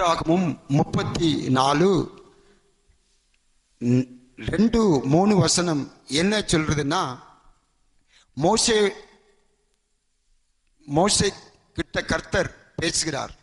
யாத்ராகமும் முப்பத்தி நாலு ரெண்டு மூணு வசனம் என்ன சொல்றதுன்னா மோசே மோசை கிட்ட கர்த்தர் பேசுகிறார்.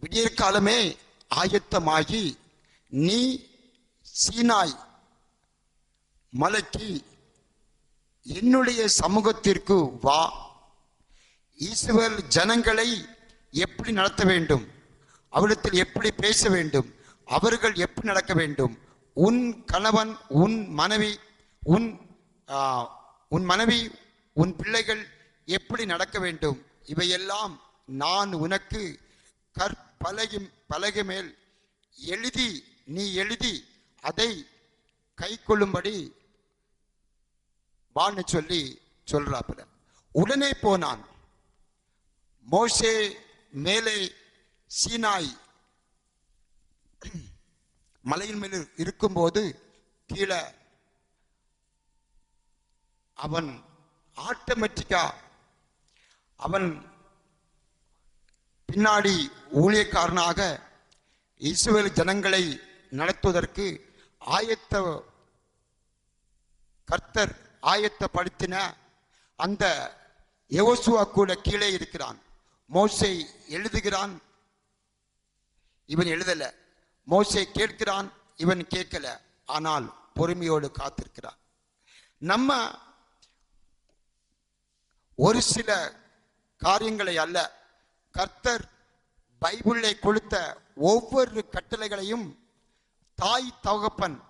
விடியற் காலமே ஆயத்தமாகி நீ சீனாய் மலைக்கு என்னுடைய சமூகத்திற்கு வா. ஈஸ்வர் ஜனங்களை எப்படி நடத்த வேண்டும்? அவரிடத்தில் எப்படி பேச வேண்டும்? அவர்கள் எப்படி நடக்க வேண்டும்? உன் கணவன் உன் மனைவி உன் உன் மனைவி உன் பிள்ளைகள் எப்படி நடக்க வேண்டும்? இவையெல்லாம் நான் உனக்கு கற்பலகி பலகு மேல் எழுதி நீ எழுதி அதை கை கொள்ளும்படி வான்னு சொல்லி சொல்றாப்புல. உடனே போனான். மோசே மேலே சீனாய். மலையின் மேல் இருக்கும்போது கீழே அவன் ஆட்டோமேட்டிக்கா அவன் பின்னாடி ஊழியக்காரனாக இஸ்ரேல் ஜனங்களை நடத்துவதற்கு ஆயத்த கர்த்தர் ஆயத்தப்படுத்தின அந்த யோசுவா கூட கீழே இருக்கிறான். மோசை எழுதுகிறான் இவன் எழுதல. மோசை கேட்கிறான் இவன் கேட்கல. ஆனால் பொறுமையோடு காத்திருக்கிறான். நம்ம ஒரு சில காரியங்களை அல்ல கர்த்தர் பைபிளை கொடுத்த ஒவ்வொரு கட்டளைகளையும் தாய் தகப்பன்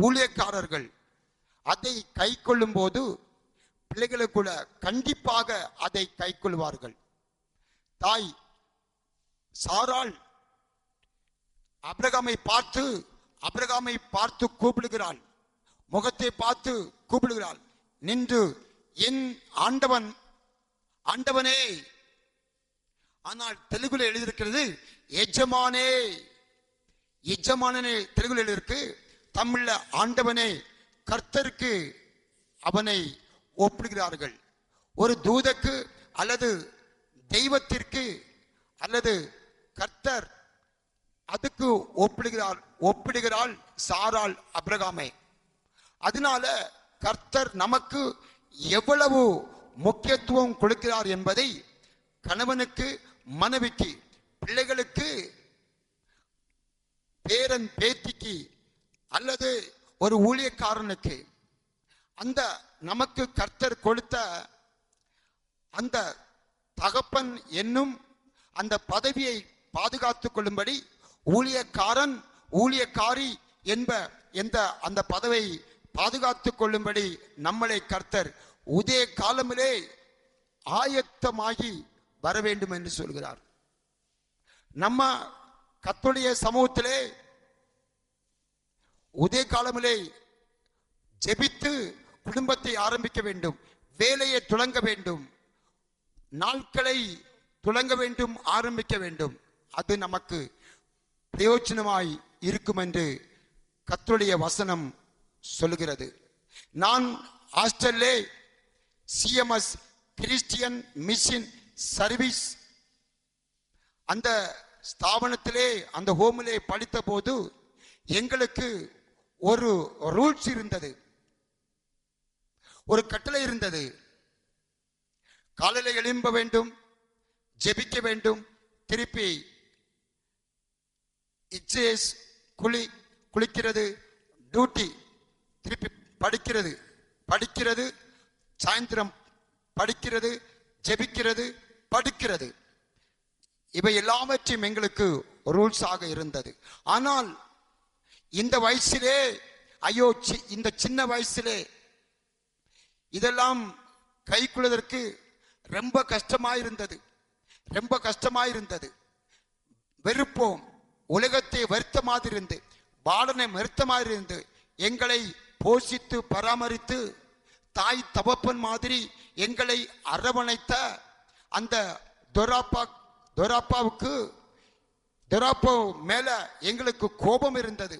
ஊழியக்காரர்கள் அதை கை போது பிள்ளைகளுக்குள்ள கண்டிப்பாக அதை கை கொள்வார்கள். தாய் சாராள் அபிரகாமை பார்த்து அபிரகாமை பார்த்து கூப்பிடுகிறாள். முகத்தை பார்த்து கூப்பிடுகிறாள். நின்று என் ஆண்டவன் ஆண்டவனே. ஆனால் தெலுங்குல எழுதியிருக்கிறது எஜமானே. எஜமானனே தெலுங்குல எழுதியிருக்கு தமிழ்ல ஆண்டவனே கர்த்தருக்கு அவனை ஒப்பிடுகிறார்கள். ஒரு தூதக்கு அல்லது தெய்வத்திற்கு அல்லது கர்த்தர் அதுக்கு ஒப்பிடுகிறார் ஒப்பிடுகிறாள் சாராள் அப்ரகாமை. அதனால கர்த்தர் நமக்கு எவ்வளவு முக்கியத்துவம் கொடுக்கிறார் என்பதை கணவனுக்கு மனைவிக்கு பிள்ளைகளுக்கு பேரன் பேத்திக்கு அல்லது ஒரு ஊழியக்காரனுக்கு அந்த நமக்கு கர்த்தர் கொடுத்த அந்த தகப்பன் என்னும் அந்த பதவியை பாதுகாத்துக் கொள்ளும்படி ஊழியக்காரன் ஊழியக்காரி என்ப எந்த அந்த பதவை பாதுகாத்து கொள்ளும்படி நம்மளை கர்த்தர் உதய காலமிலே ஆயத்தமாகி வர வேண்டும் என்று சொல்கிறார். நம்ம கத்துடைய சமூகத்திலே உதய காலமிலே ஜெபித்து குடும்பத்தை ஆரம்பிக்க வேண்டும் வேலையை துளங்க வேண்டும் நாட்களை துளங்க வேண்டும் ஆரம்பிக்க வேண்டும். அது நமக்கு பிரயோஜனமாய் இருக்கும் என்று கத்தருடைய வசனம் சொல்லுகிறது. நான் ஹாஸ்டல்லே சிஎம்எஸ் கிறிஸ்டியன் மிஷின் சர்வீஸ் அந்த ஸ்தாபனத்திலே அந்த ஹோமிலே படித்த போது எங்களுக்கு ஒரு ரூல்ஸ் இருந்தது. ஒரு கட்டளை இருந்தது. காலையில் எழும்ப வேண்டும் ஜெபிக்க வேண்டும் திருப்பி இச்சேஸ் குளி குளிக்கிறது டியூட்டி திருப்பி படிக்கிறது. படிக்கிறது சாயந்தரம் படிக்கிறது ஜெபிக்கிறது படிக்கிறது. இவை எல்லாவற்றையும் எங்களுக்கு ரூல்ஸ் ஆக இருந்தது. ஆனால் இந்த வயசிலே ஐயோ சி- இந்த சின்ன வயசிலே இதெல்லாம் கைக்குள்ளதற்கு ரொம்ப கஷ்டமாயிருந்தது. ரொம்ப கஷ்டமாயிருந்தது. வெறுப்போம். உலகத்தை வருத்த மாதிரி இருந்து பாலனை வருத்த மாதிரி இருந்து எங்களை போஷித்து பராமரித்து தாய் தவப்பன் மாதிரி எங்களை அரவணைத்த அந்த தொராப்பா தொராப்பாவுக்கு தொராப்பா மேல எங்களுக்கு கோபம் இருந்தது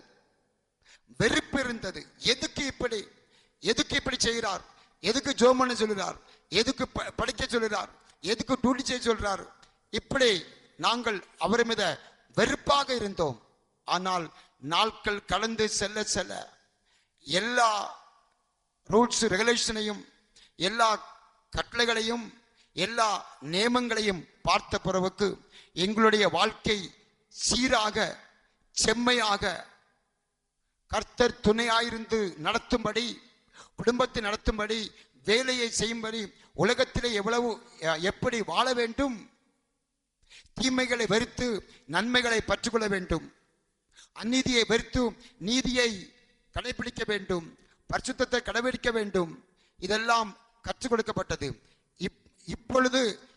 வெறுப்பு இருந்தது. எதுக்கு இப்படி எதுக்கு இப்படி செய்கிறார்? எதுக்கு ஜோமன்னு சொல்கிறார் எதுக்கு ப- படிக்க சொல்கிறார் எதுக்கு டூட்டி செய்ய சொல்கிறார் இப்படி நாங்கள் அவர் மீத வெறுப்பாக இருந்தோம். ஆனால் நாட்கள் கடந்து செல்ல செல்ல எல்லா ரூல்ஸ் ரெகுலேஷனையும் எல்லா கட்டளைகளையும் எல்லா நியமங்களையும் பார்த்த பிறவுக்கு எங்களுடைய வாழ்க்கை சீராக செம்மையாக கர்த்தர் துணையாயிருந்து நடத்தும்படி குடும்பத்தை நடத்தும்படி வேலையை செய்யும்படி உலகத்திலே எவ்வளவு எப்படி வாழ வேண்டும் தீமைகளை வெறுத்து நன்மைகளை பற்றுக்கொள்ள வேண்டும். அநீதியை வெறுத்து நீதியை கடைபிடிக்க வேண்டும். பரிசுத்தத்தை கடைபிடிக்க வேண்டும். இதெல்லாம் கற்றுக் கொடுக்கப்பட்டது. இப்- இப்பொழுது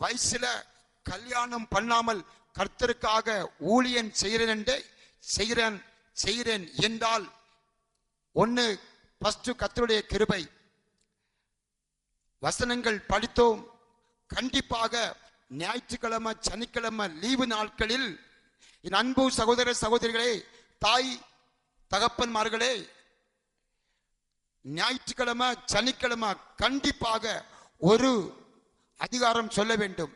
வயசுல கல்யாணம் பண்ணாமல் கர்த்தருக்காக ஊழியன் செய்கிறேன் என்றே செய்கிறேன் செய்கிறேன் என்றால் ஒன்று ஃபஸ்ட்டு கத்தருடைய கிருபை. வசனங்கள் படித்தோம். கண்டிப்பாக ஞாயிற்றுக்கிழமை சனிக்கிழமை லீவு நாட்களில் என் அன்பு சகோதர சகோதரிகளே தாய் தகப்பன்மார்களே ஞாயிற்றுக்கிழமை சனிக்கிழமை கண்டிப்பாக ஒரு அதிகாரம் சொல்ல வேண்டும்.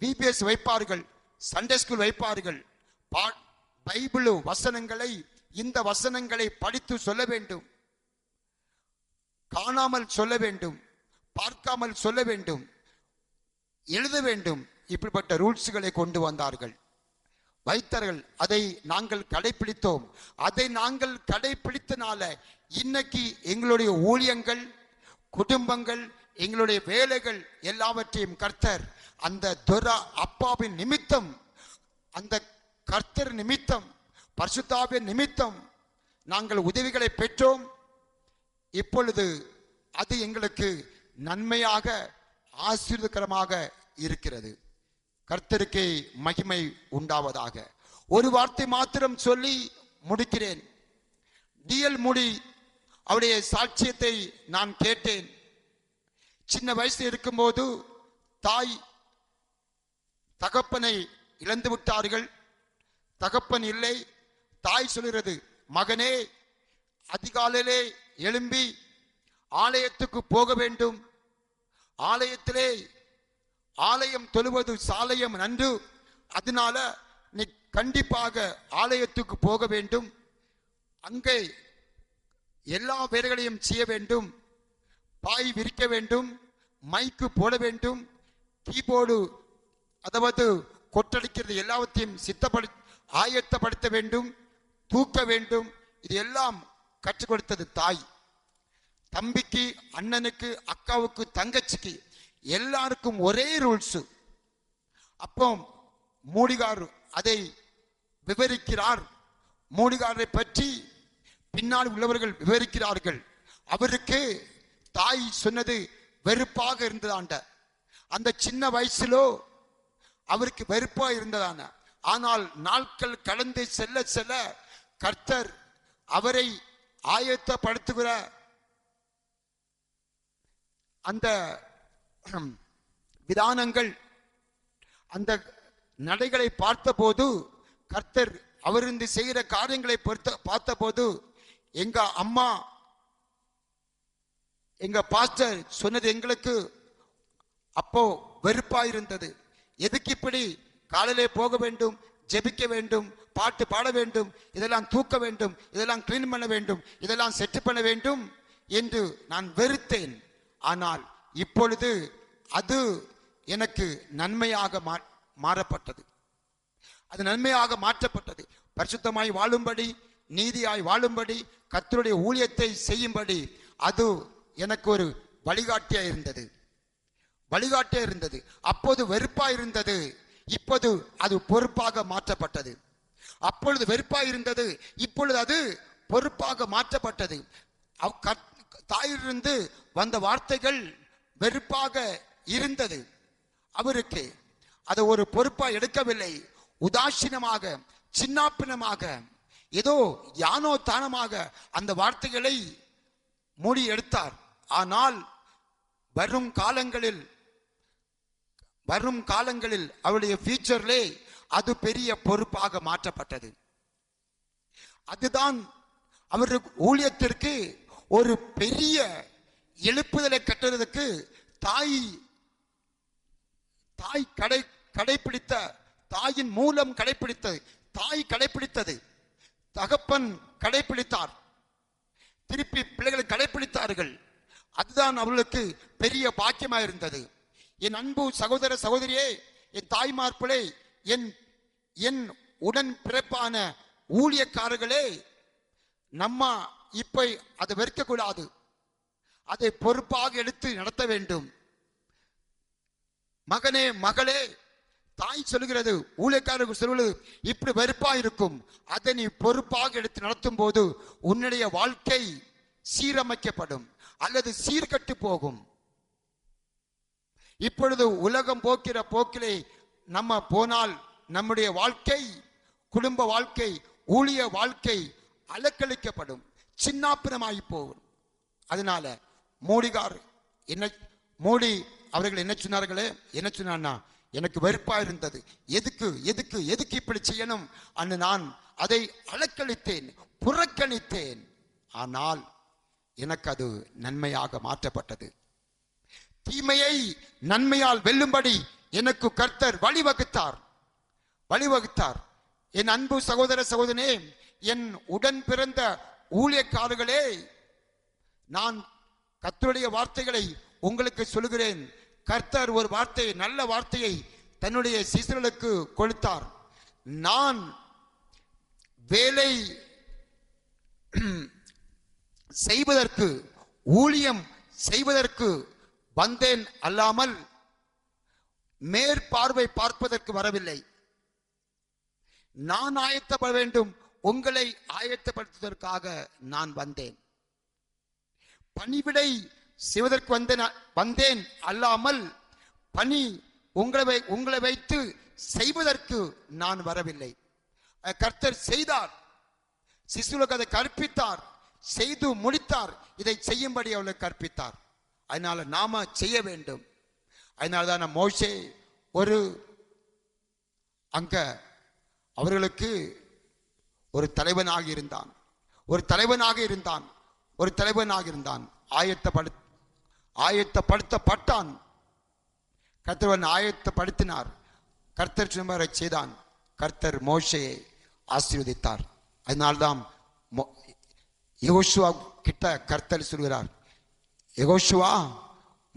பிபிஎஸ் வைப்பார்கள் சண்டே ஸ்கூல் வைப்பார்கள் பா- பைபிள் வசனங்களை இந்த வசனங்களை படித்து சொல்ல வேண்டும். காணாமல் சொல்ல வேண்டும் பார்க்காமல் சொல்ல வேண்டும். எழுத வேண்டும். இப்படிப்பட்ட ரூல்ஸ்களை கொண்டு வந்தார்கள். வைத்தார்கள் அதை நாங்கள் கடைபிடித்தோம் அதை நாங்கள் கடைபிடித்தனால இன்னைக்கு எங்களுடைய ஊழியங்கள் குடும்பங்கள் எங்களுடைய வேலைகள் எல்லாவற்றையும் கர்த்தர் அந்த துரா அப்பாவின் நிமித்தம் அந்த கர்த்தர் நிமித்தம் பரிசுத்தாவின் நிமித்தம் நாங்கள் உதவிகளை பெற்றோம். இப்பொழுது அது எங்களுக்கு நன்மையாக ஆசீர்வதகரமாக இருக்கிறது. கர்த்தருக்கே மகிமை உண்டாவதாக. ஒரு வார்த்தை மாத்திரம் சொல்லி முடிக்கிறேன். டிஎல் முடி அவருடைய சாட்சியத்தை நான் கேட்டேன். சின்ன வயசில் இருக்கும்போது தாய் தகப்பனை இழந்து விட்டார்கள். தகப்பன் இல்லை. தாய் சொல்கிறது மகனே அதிகாலையிலே எழும்பி ஆலயத்துக்கு போக வேண்டும். ஆலயத்திலே ஆலயம் தொழுவது சாலயம் நன்று. அதனால நீ கண்டிப்பாக ஆலயத்துக்கு போக வேண்டும். அங்கே எல்லா வேலைகளையும் செய்ய வேண்டும். பாய் விரிக்க வேண்டும். மைக்கு போட வேண்டும். கீபோர்டு அதாவது கொட்டடிக்கிறது எல்லாவற்றையும் சித்தப்படு ஆயத்தப்படுத்த வேண்டும். தூக்க வேண்டும். இது எல்லாம் கற்றுக் கொடுத்தது தாய். தம்பிக்கு அண்ணனுக்கு அக்காவுக்கு தங்கச்சிக்கு எல்லாருக்கும் ஒரே ரூல்ஸ் அப்போ மூடிகார் அதை விவரிக்கிறார். மூடிகாரை பற்றி பின்னால் உள்ளவர்கள் விவரிக்கிறார்கள். அவருக்கு தாய் சொன்னது வெறுப்பாக இருந்ததாண்ட. அந்த சின்ன வயசுலோ அவருக்கு வெறுப்பா இருந்ததான. ஆனால் நாட்கள் கடந்து செல்ல செல்ல கர்த்தர் அவரை ஆயத்தப்படுத்துகிற அந்த விதானங்கள் அந்த நடைகளை பார்த்தபோது கர்த்தர் அவரிருந்து செய்கிற காரியங்களை பொறுத்த பார்த்தபோது எங்க அம்மா எங்க பாஸ்டர் சொன்னது எங்களுக்கு அப்போ வெறுப்பா இருந்தது. எதுக்கு இப்படி காலையிலே போக வேண்டும் ஜெபிக்க வேண்டும் பாட்டு பாட வேண்டும் இதெல்லாம் தூக்க வேண்டும் இதெல்லாம் கிளீன் பண்ண வேண்டும் இதெல்லாம் செட்டு பண்ண வேண்டும் என்று நான் வெறுத்தேன். ஆனால் இப்பொழுது அது எனக்கு நன்மையாக மா- மாறப்பட்டது. அது நன்மையாக மாற்றப்பட்டது. பரிசுத்தமாய் வாழும்படி நீதியாய் வாழும்படி கத்தருடைய ஊழியத்தை செய்யும்படி அது எனக்கு ஒரு வழிகாட்டியா இருந்தது. வழிகாட்டியா இருந்தது. அப்போது வெறுப்பா இருந்தது. இப்போது அது பொறுப்பாக மாற்றப்பட்டது. அப்பொழுது வெறுப்பா இருந்தது. இப்பொழுது அது பொறுப்பாக மாற்றப்பட்டது. அவ் கத்- தாயிலிருந்து வந்த வார்த்தைகள் வெறுப்பாக இருந்தது. அவருக்கு அதை ஒரு பொறுப்பா எடுக்கவில்லை. உதாசீனமாக சின்னாப்பினமாக ஏதோ யானோ தானமாக அந்த வார்த்தைகளை மூடி எடுத்தார். ஆனால் வரும் காலங்களில் வரும் காலங்களில் அவருடைய ஃபியூச்சர்லே அது பெரிய பொறுப்பாக மாற்றப்பட்டது. அதுதான் அவருக்கு ஊழியத்திற்கு ஒரு பெரிய எழுப்புதலை கட்டுறதுக்கு தாய் தாய் கடை கடைபிடித்த தாயின் மூலம் கடைபிடித்தது தாய் கடைபிடித்தது தகப்பன் கடைபிடித்தார் திருப்பி பிள்ளைகளை கடைபிடித்தார்கள் அதுதான் அவர்களுக்கு பெரிய பாக்கியமாக இருந்தது என் அன்பு சகோதர சகோதரியே என் தாய்மார்பிளே என் என் உடன் பிறப்பான ஊழியக்காரர்களே நம்ம இப்போ அதை வெறுக்கக்கூடாது. அதை பொறுப்பாக எடுத்து நடத்த வேண்டும். மகனே மகளே தாய் சொல்லுகிறது ஊழியக்காரருக்கு சொல்லுவது இப்படி வெறுப்பா இருக்கும். அதை நீ பொறுப்பாக எடுத்து நடத்தும் போது உன்னுடைய வாழ்க்கை சீரமைக்கப்படும் அல்லது சீர்கட்டு போகும். இப்பொழுது உலகம் போக்கிற போக்கிலே நம்ம போனால் நம்முடைய வாழ்க்கை குடும்ப வாழ்க்கை ஊழிய வாழ்க்கை அலக்களிக்கப்படும் சின்னாப்பினமாகி போகும் அதனால மோடிகார் என்ன மோடி அவர்கள் என்ன சொன்னார்களே? என்ன சொன்னான்னா எனக்கு வெறுப்பா இருந்தது. எதுக்கு எதுக்கு எதுக்கு இப்படி செய்யணும்? அன்னு நான் அதை அலக்களித்தேன் புறக்கணித்தேன். ஆனால் எனக்கு அது நன்மையாக மாற்றப்பட்டது. தீமையை நன்மையால் வெல்லும்படி எனக்கு கர்த்தர் வழிவகுத்தார். வழிவகுத்தார். என் அன்பு சகோதர சகோதரனே என் உடன் பிறந்த ஊழியக்காரர்களே நான் கத்தருடைய வார்த்தைகளை உங்களுக்கு சொல்லுகிறேன். கர்த்தர் ஒரு வார்த்தை நல்ல வார்த்தையை தன்னுடைய சிசுகளுக்கு கொடுத்தார். நான் வேலை செய்வதற்கு ஊழியம் செய்வதற்கு வந்தேன் அல்லாமல் மேற்பார்வை பார்ப்பதற்கு வரவில்லை. நான் ஆயத்தப்பட வேண்டும். உங்களை ஆயத்தப்படுத்துவதற்காக நான் வந்தேன். பணிவிடை செய்வதற்கு வந்தேன் வந்தேன் அல்லாமல் பணி உங்களை வை- உங்களை வைத்து செய்வதற்கு நான் வரவில்லை. கர்த்தர் செய்தார். சிசுலுக்கு அதை கற்பித்தார். செய்து முடித்தார். இதை செய்யும்படி அவளுக்கு கற்பித்தார். அதனால நாம செய்ய வேண்டும். அதனால தான் மோசே ஒரு அங்க அவர்களுக்கு ஒரு தலைவனாக இருந்தான். ஒரு தலைவனாக இருந்தான். ஒரு தலைவனாக இருந்தான். ஆயத்தப்படு ஆயத்தப்படுத்தப்பட்டான். கர்த்தவன் ஆயத்தப்படுத்தினார். கர்த்தர் சுமரை செய்தான். கர்த்தர் மோசையை ஆசீர்வதித்தார். அதனால்தான் மோ- கிட்ட கர்த்தர் சொல்கிறார் யகோஷுவா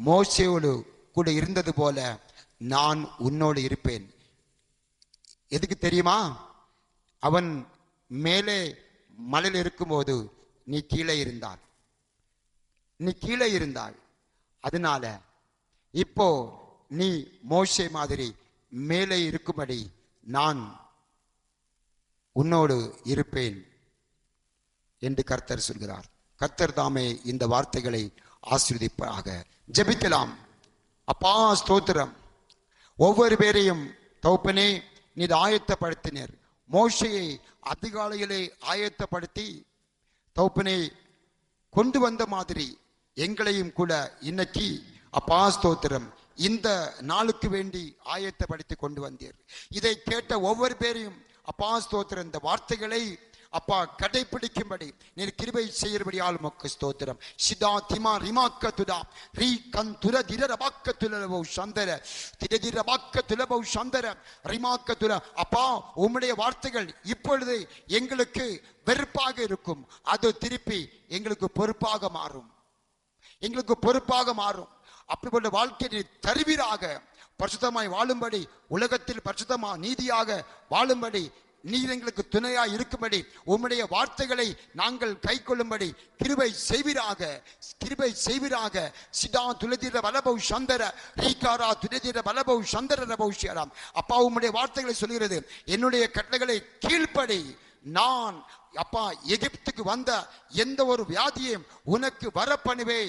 மோசையோடு கூட இருந்தது போல நான் உன்னோடு இருப்பேன். எதுக்கு தெரியுமா? அவன் மேலே மலையில் இருக்கும்போது நீ கீழே இருந்தாள் நீ கீழே இருந்தாள் அதனால இப்போ நீ மோசே மாதிரி மேலே இருக்கும்படி நான் உன்னோடு இருப்பேன் என்று கர்த்தர் சொல்கிறார். கர்த்தர் தாமே இந்த வார்த்தைகளை ஆசிரியப்பாக ஜபிக்கலாம். அப்பா ஸ்தோத்திரம். ஒவ்வொரு பேரையும் தௌப்பனே நீ ஆயத்தப்படுத்தினர். மோஷையை அதிகாலையிலே ஆயத்தப்படுத்தி தௌப்பனே கொண்டு வந்த மாதிரி எங்களையும் கூட இன்னைக்கு அப்பா ஸ்தோத்திரம் இந்த நாளுக்கு வேண்டி ஆயத்தப்படுத்தி கொண்டு வந்தீர். இதை கேட்ட ஒவ்வொரு பேரையும் அப்பா ஸ்தோத்திரம் இந்த வார்த்தைகளை அப்பா கடைபிடிக்கும்படி நீர் கிருபை செய்யறபடியால் மக்கு ஸ்தோத்திரம். சிதா திமா ரிமாக்க துடா ரீ கண் துர திர ரபாக்க துலபௌ சந்தர. திர திர பாக்க துலபௌ சந்தர. ரிமாக்க துல அப்பா உம்முடைய வார்த்தைகள் இப்பொழுது எங்களுக்கு வெறுப்பாக இருக்கும். அது திருப்பி எங்களுக்கு பொறுப்பாக மாறும். எங்களுக்கு பொறுப்பாக மாறும். அப்படிப்பட்ட வாழ்க்கையை தருவீராக. பரிசுத்தமாய் வாழும்படி உலகத்தில் பரிசுத்தமா நீதியாக வாழும்படி நீர் எங்களுக்கு துணையாய் இருக்கும்படி உம்முடைய வார்த்தைகளை நாங்கள் கைக்கொள்ளும்படி கிருபை செய்வீராக. கிருபை செய்வீராக. சிதா துளதிர வலபௌ சந்தர ரீகாரா துளதிர வலபௌ சந்தர ரபௌஷியாராம் அப்பா உம்முடைய வார்த்தைகளை சொல்கிறது என்னுடைய கட்டளைகளை கீழ்ப்படி நான் அப்பா எகிப்துக்கு வந்த எந்த ஒரு வியாதியையும் உனக்கு வரப்பணிவே.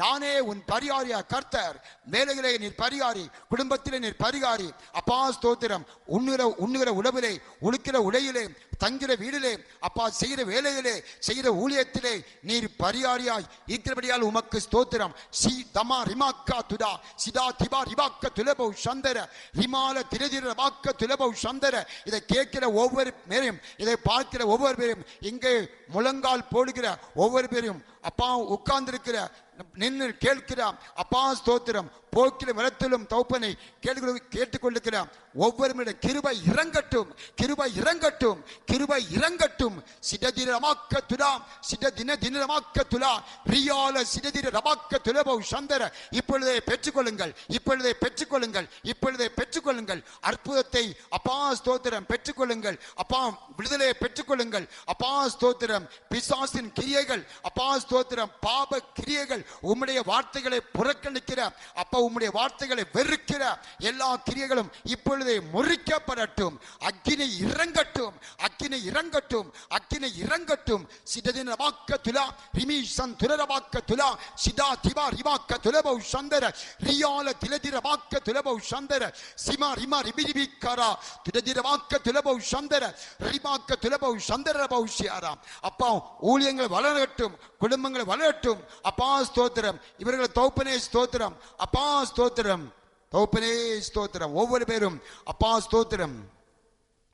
நானே உன் பரிகாரியா கர்த்தர். வேலைகளே நீர் பரிகாரி குடும்பத்திலே நீர் பரிகாரி. அப்பா ஸ்தோத்திரம். உண்ணுகிற உண்ணுகிற உணவிலே உழுக்கிற உடையிலே தங்கிற வீடிலே அப்பா செய்கிற வேலையிலே செய்கிற ஊழியத்திலே நீர் பரிகாரியாய் இருக்கிறபடியால் உமக்கு ஸ்தோத்திரம். சி தமா ரிமாக்கா துடா. சிதா திபா ரிபாக்க துலபௌ சந்தர. ரிமால திரதிர வாக்க துலபௌ சந்தர. இதை கேட்கிற ஒவ்வொரு பேரையும் இதை பார்க்கிற ஒவ்வொரு பேரையும் இங்கே முழங்கால் போடுகிற ஒவ்வொரு பேரையும் அப்பா உட்கார்ந்திருக்கிற நின்று கேட்கிறாம். அப்பா ஸ்தோத்திரம். போக்கிலும் இடத்திலும் தௌப்பனை கேட்டு கேட்டுக்கொண்டிருக்கிறாம். ஒவ்வொரு கிருபை இறங்கட்டும். கிருபை இறங்கட்டும். கிருபை இறங்கட்டும். சிடதிர ரமாக்க துலாம் சிட தின தின ரமாக்க துலா ரியால சிடதிர ரமாக்க துலபௌ சந்தர. இப்பொழுதே பெற்றுக்கொள்ளுங்கள். இப்பொழுதே பெற்றுக்கொள்ளுங்கள். இப்பொழுதே பெற்றுக்கொள்ளுங்கள். அற்புதத்தை அப்பா ஸ்தோத்திரம் பெற்றுக்கொள்ளுங்கள். அப்பா விடுதலையை பெற்றுக்கொள்ளுங்கள். அப்பா ஸ்தோத்திரம். பிசாசின் கிரியைகள். அப்பா ஸ்தோத்திரம். பாப கிரியைகள். உம்முடைய வார்த்தைகளை புறக்கணிக்கிற அப்ப உம்முடைய வார்த்தைகளை வெறுக்கிற எல்லா கிரியைகளும் இப்பொழுதே முறிக்கப்படட்டும். அக்கினை இறங்கட்டும் அக்கினை இறங்கட்டும் அக்கினை இறங்கட்டும். சிடதின வாக்க துலா ரிமீசன் துலரவாக்க துலா சிதா திவா ரிவாக்க துலபௌ சந்தர ரியால திலதிர வாக்க துலபௌ சந்தர சிமா ரிமா ரிபிரிபிக்காரா திலதிர வாக்க துலபௌ சந்தர ரிமாக்க துலபௌ சந்தர பௌஷியாராம் அப்பா ஊழியங்கள் வளரட்டும் குடும்பங்கள் வளரட்டும் அப்பா ஸ்தோத்திரம். இவர்கள் தௌப்பனே ஸ்தோத்திரம். அப்பா ஸ்தோத்திரம். தௌப்பனே ஸ்தோத்திரம். ஒவ்வொரு பேரும் அப்பா ஸ்தோத்திரம்.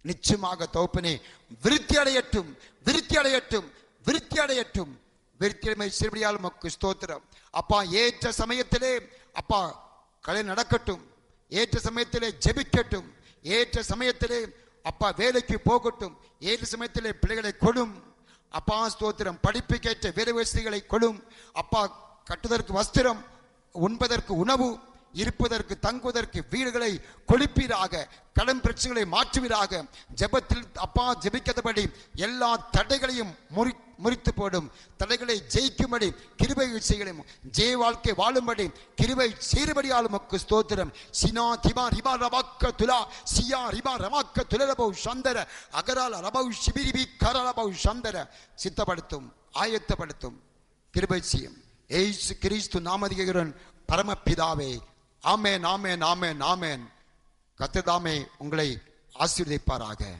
நிச்சயமாக தௌப்பனே விருத்தி அடையட்டும். விருத்தி அடையட்டும். விருத்தி அடையட்டும். விருத்தியமை சிறுபடியால் மக்கு ஸ்தோத்திரம். அப்பா ஏற்ற சமயத்திலே அப்பா கலை நடக்கட்டும். ஏற்ற சமயத்திலே ஜெபிக்கட்டும். ஏற்ற சமயத்திலே அப்பா வேலைக்கு போகட்டும். ஏற்ற சமயத்திலே பிள்ளைகளை கொடும். அப்பா ஸ்தோத்திரம். படிப்புக்கேற்ற வேலைவசதிகளை கொடும். அப்பா கட்டுதற்கு வஸ்திரம் உண்பதற்கு உணவு இருப்பதற்கு தங்குவதற்கு வீடுகளை கொழுப்பீராக கடன் பிரச்சனைகளை மாற்றுவீராக ஜெபத்தில் அப்பா ஜெபிக்காதபடி எல்லா தடைகளையும் முறி முறித்து போடும். தடைகளை ஜெயிக்கும்படி கிருபை செய்யணும் ஜெய வாழ்க்கை வாழும்படி கிருபை சீர்படியால் மக்கு ஸ்தோத்திரம். சினா திமா ரிபா ரபாக்க துலா சியா ரிபா ரமாக்க துலரபௌ சந்தர அகரால ரபௌ சிபிரிபி கரலபௌ சந்தர. சித்தப்படுத்தும் ஆயத்தப்படுத்தும். கிருபை செய்யும். ஏசு கிறிஸ்து நாமதிகரன் பரமபிதாவே. ஆமேன் ஆமேன் ஆமேன் ஆமேன். கத்ததாமே உங்களை ஆசீர்வதிப்பாராக.